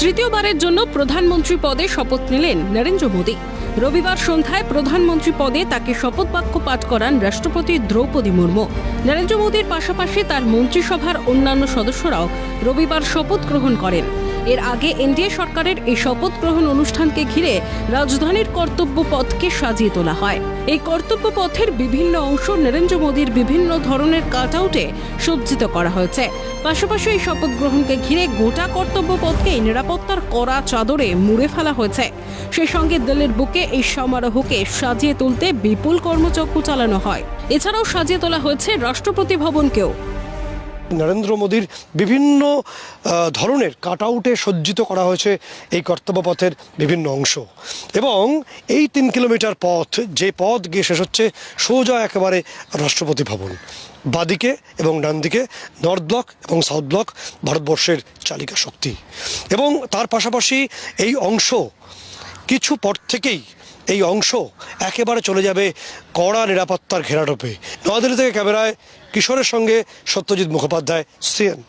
তৃতীয়বারের জন্য প্রধানমন্ত্রী পদে শপথ নিলেন নরেন্দ্র মোদী। রবিবার সন্ধ্যায় প্রধানমন্ত্রী পদে তাকে শপথ বাক্য পাঠ করান রাষ্ট্রপতি দ্রৌপদী মুর্মু। নরেন্দ্র মোদীর পাশাপাশি তার মন্ত্রিসভার অন্যান্য সদস্যরাও রবিবার শপথ গ্রহণ করেন। এর আগে এনডিএ সরকারের এই শপথ গ্রহণ অনুষ্ঠানকে ঘিরে রাজধানীর কর্তব্য পথকে সাজিয়ে তোলা হয়। এই কর্তব্য পথের বিভিন্ন অংশ নরেন্দ্র মোদীর বিভিন্ন ধরনের কাট আউটে সজ্জিত করা হয়েছে। পাশাপাশি এই শপথ গ্রহণকে ঘিরে গোটা কর্তব্য পথকে নিরাপত্তার কড়া চাদরে মুড়ে ফেলা হয়েছে। সেই সঙ্গে দিল্লির বুকে এই সমারোহকে সাজিয়ে তুলতে বিপুল কর্মচক্র চালানো হয়। এছাড়াও সাজিয়ে তোলা হয়েছে রাষ্ট্রপতি ভবনকেও। নরেন্দ্র মোদীর বিভিন্ন ধরনের কাট আউটে সজ্জিত করা হয়েছে এই কর্তব্যপথের বিভিন্ন অংশ। এবং এই তিন কিলোমিটার পথ, যে পথ গিয়ে শেষ হচ্ছে সোজা একেবারে রাষ্ট্রপতি ভবন। বাদিকে এবং ডান দিকে নর্থ ব্লক এবং সাউথ ব্লক ভারতবর্ষের চালিকা শক্তি। এবং তার পাশাপাশি এই অংশ কিছু পর থেকেই এই অংশ একেবারে চলে যাবে কড়া নিরাপত্তার ঘেরাটোপে। নয়াদিল্লি থেকে ক্যামেরায় কিশোরের সঙ্গে সত্যজিৎ মুখোপাধ্যায়, সিএন।